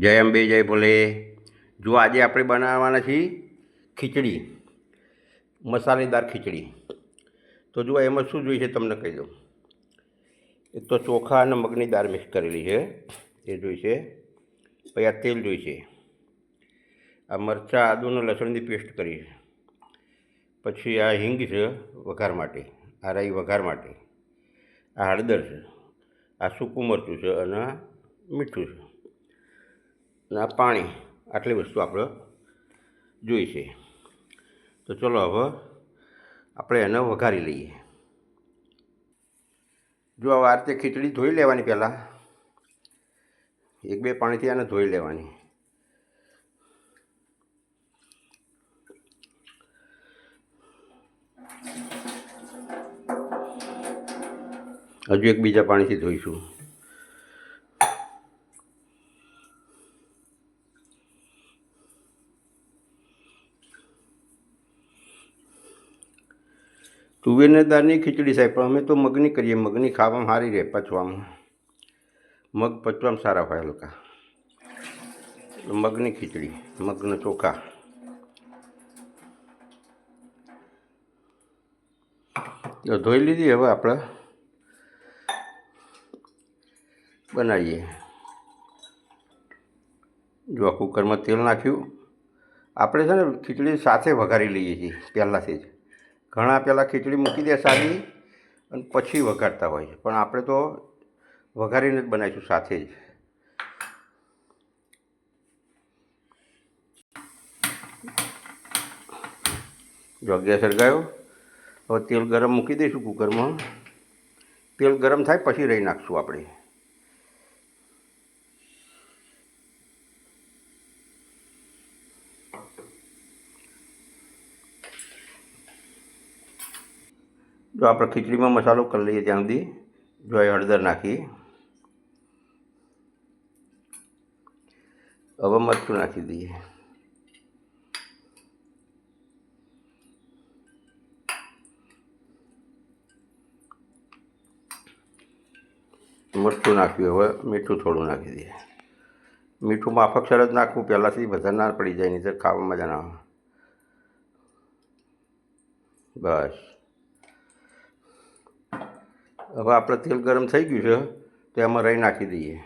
જય અંબે, જય ભોલે. જો આજે આપણે બનાવવાના છીએ ખીચડી, મસાલેદાર ખીચડી. તો જુઓ, એમાં શું જોઈશે તમને કહી દઉં. એક તો ચોખા અને મગની દાળ મિક્સ કરેલી છે. એ જોઈશે પછી આ તેલ જોઈશે આ મરચાં, આદુ અને લસણની પેસ્ટ કરી છે. પછી આ હિંગ છે વઘાર માટે, આ રાઈ વઘાર માટે. આ હળદર છે, આ સૂકું મરચું છે અને મીઠું છે. અને પાણી, આટલી વસ્તુ આપણે જોઈશે તો ચલો હવે આપણે એને વઘારી લઈએ. જો આ રીતે ખીચડી ધોઈ લેવાની પહેલાં. એક બે પાણીથી આને ધોઈ લેવાની. હજુ એક બીજા પાણીથી ધોઈશું. તુવેરની દાળની ખીચડી સાહેબ, પણ અમે તો મગની કરીએ, મગની ખાવામાં સારી રહે, પચવામાં. મગ પચવામાં સારા હોય હલકા. મગની ખીચડી, મગના ચોખા. ધોઈ લીધી, હવે આપણે બનાવીએ. જો કુકરમાં તેલ નાખ્યું, આપણે છે ને ખીચડી સાથે વઘારી લઈએ છીએ, પહેલાંથી જ. ઘણા પહેલાં ખીચડી મૂકી દે સાદી અને પછી વઘારતા હોય છે. પણ આપણે તો વઘારીને જ બનાવીશું સાથે જ. જો ગેસ સળગાયો હવે તેલ ગરમ મૂકી દઈશું કુકરમાં. તેલ ગરમ થાય પછી રહી નાખશું આપણે. જો આપણે ખીચડીમાં મસાલો કરી લઈએ ત્યાં સુધી જો એ હળદર નાખીએ. હવે મરચું નાખી દઈએ. મરચું નાખ્યું, હવે મીઠું થોડું નાખી દઈએ. મીઠું માફક સર જ નાખવું, પહેલાંથી વધારે ના પડી જાય, નહીં તો ખાવામાં મજા ના આવે બસ. હવે આપણે તેલ ગરમ થઈ ગયું છે, તો એમાં રહી નાખી દઈએ.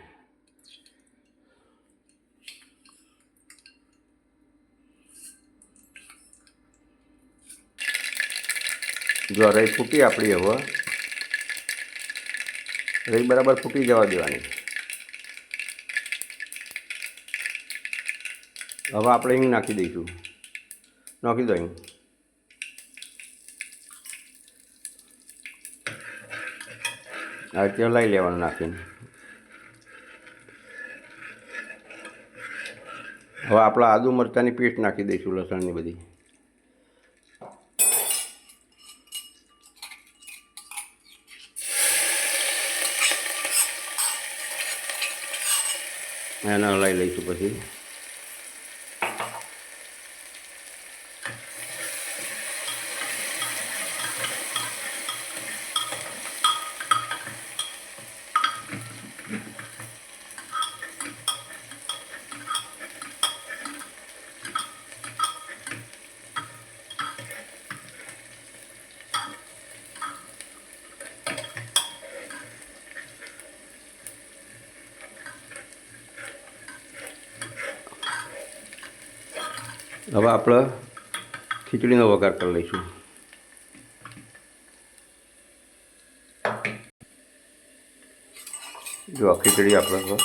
જો રહી ફૂટી આપણી હવે. રહી બરાબર ફૂટી જવા દેવાની. હવે આપણે અહીં નાખી દઈશું. નાખી દો આ તેલ લઈ લેવાનું નાખીને. હવે આપણે આદુ મરચાંની પેસ્ટ નાખી દઈશું લસણની બધી. એને હલાવી લઈશું પછી. હવે આપણે ખીચડીનો વઘાર કરી લઈશું. જો આ ખીચડી આપણે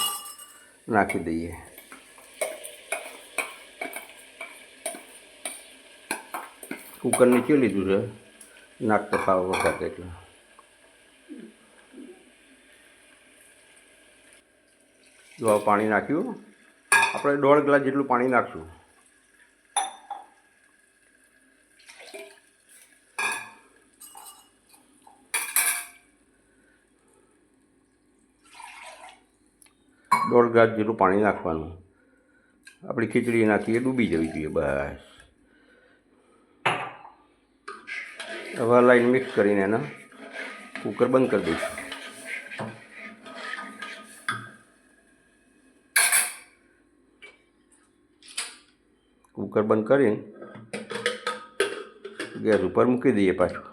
નાખી દઈએ. કુકર નીચે લીધું છે? નાખતો ખાવા વખત એટલે. જો પાણી નાખ્યું. આપણે દોઢ ગ્લાસ જેટલું પાણી નાખશું. દોઢ ગ્લાસ જેટલું પાણી નાખવાનું. આપણી ખીચડી નાખીએ ડૂબી જવી જોઈએ બસ. હવે લાઈન મિક્સ કરીને એના કુકર બંધ કરી દઈશું. કુકર બંધ કરીને ગેસ ઉપર મૂકી દઈએ પાછું.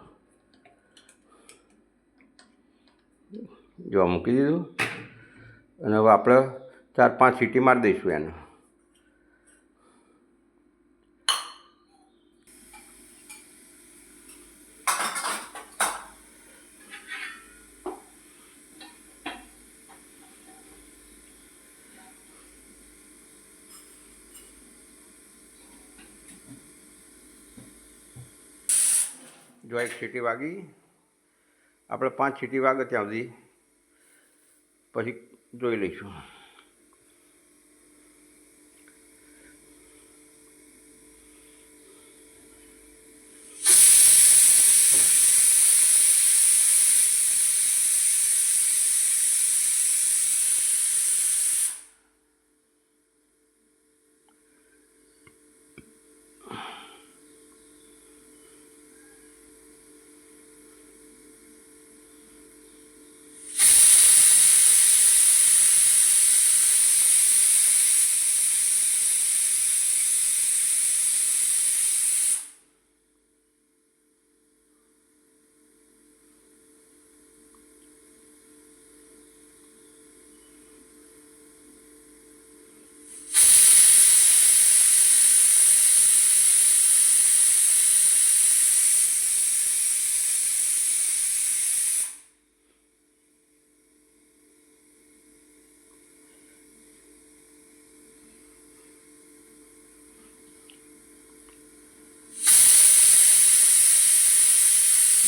જો મૂકી દીધું? અને હવે આપણે ચાર પાંચ સીટી મારી દઈશું એને. જો એક સીટી વાગી, આપણે પાંચ સીટી વાગે ત્યાં સુધી. પછી જોઈ લઈશું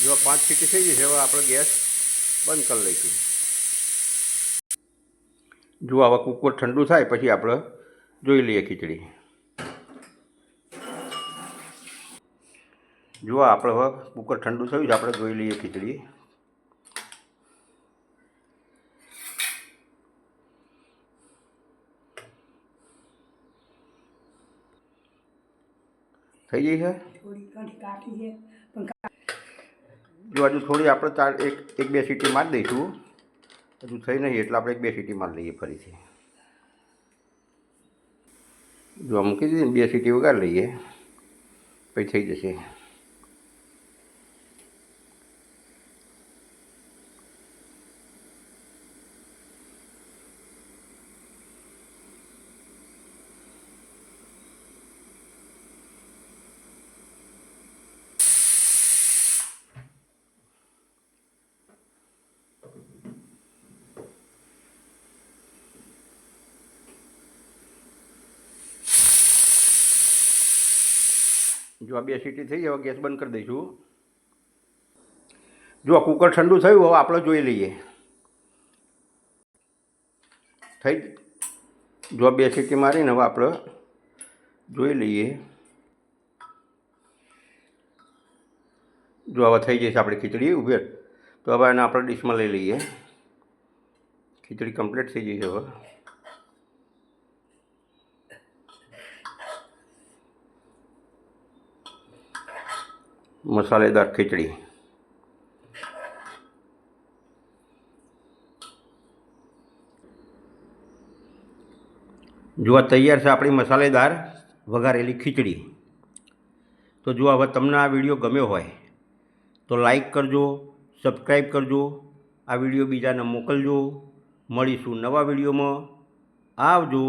જો પાંચ સીટી થઈ જશે હવે આપણે ગેસ બંધ કરી લઈશું. જો હવે કુકર ઠંડુ થાય, પછી આપણે જોઈ લઈએ ખીચડી. જો આપણે હવે કુકર ઠંડુ થયું છે, આપણે જોઈ લઈએ ખીચડી. થઈ ગઈ છે થોડી ઘણી કાઠી છે પણ કા- જો હજુ થોડી આપણે ચાર એક એક બે સીટી મારી દઈશું. હજુ થઈ નહીં એટલે આપણે એક બે સીટી મારી લઈએ ફરીથી. જો મૂકી દીધી બે સીટી વગાડી લઈએ, પછી થઈ જશે. જો આ બે સીટી થઈ જાય ગેસ બંધ કરી દઈશું. જો કુકર ઠંડુ થયું, હવે આપણે જોઈ લઈએ. થઈ જો બે સીટી મારીને હવે આપણે જોઈ લઈએ. જો હવે થઈ જશે આપણી ખીચડી ઉભેર તો હવે એને આપણે ડીશમાં લઈ લઈએ. ખીચડી કમ્પ્લીટ થઈ જશે હવે. મસાલેદાર ખીચડી. જો આ તૈયાર છે આપણી મસાલેદાર વઘારેલી ખીચડી. તો જો હવે તમને આ વીડિયો ગમ્યો હોય તો લાઈક કરજો, સબસ્ક્રાઈબ કરજો, આ વીડિયો બીજાને મોકલજો. મળીશું નવા વિડીયોમાં. આવજો.